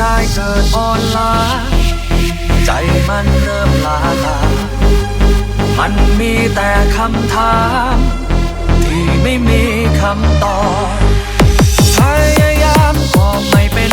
กายเกิดอ่อนล้า ใจมันเริ่มลาตา มันมีแต่คำถาม ที่ไม่มีคำตอบพยายามก็ไม่เป็น